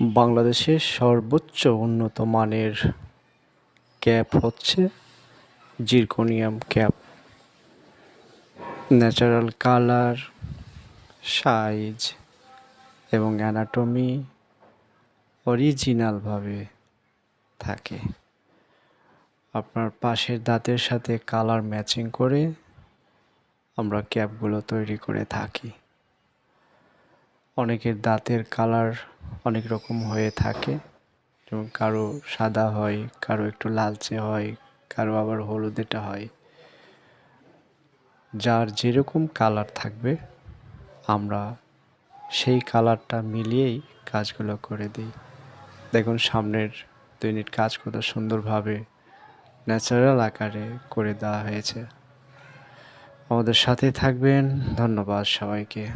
বাংলাদেশের সর্বোচ্চ উন্নত মানের ক্যাপ হচ্ছে zirconium cap. Natural colour, size এবং অ্যানাটমি অরিজিনালভাবে থাকে। আপনার পাশের দাঁতের সাথে কালার ম্যাচিং করে আমরা ক্যাপগুলো তৈরি করে থাকি। অনেকের দাঁতের কালার অনেক রকম হয়ে থাকে। যেমন কারও সাদা হয়, কারও একটু লালচে হয়, কারও আবার হলুদেটা হয়। যার যেরকম কালার থাকবে, আমরা সেই কালারটা মিলিয়েই কাজগুলো করে দিই। দেখুন, সামনের দৈনিক কাজ কত সুন্দরভাবে ন্যাচারাল আকারে করে দেওয়া হয়েছে। আমাদের সাথে থাকবেন। ধন্যবাদ সবাইকে।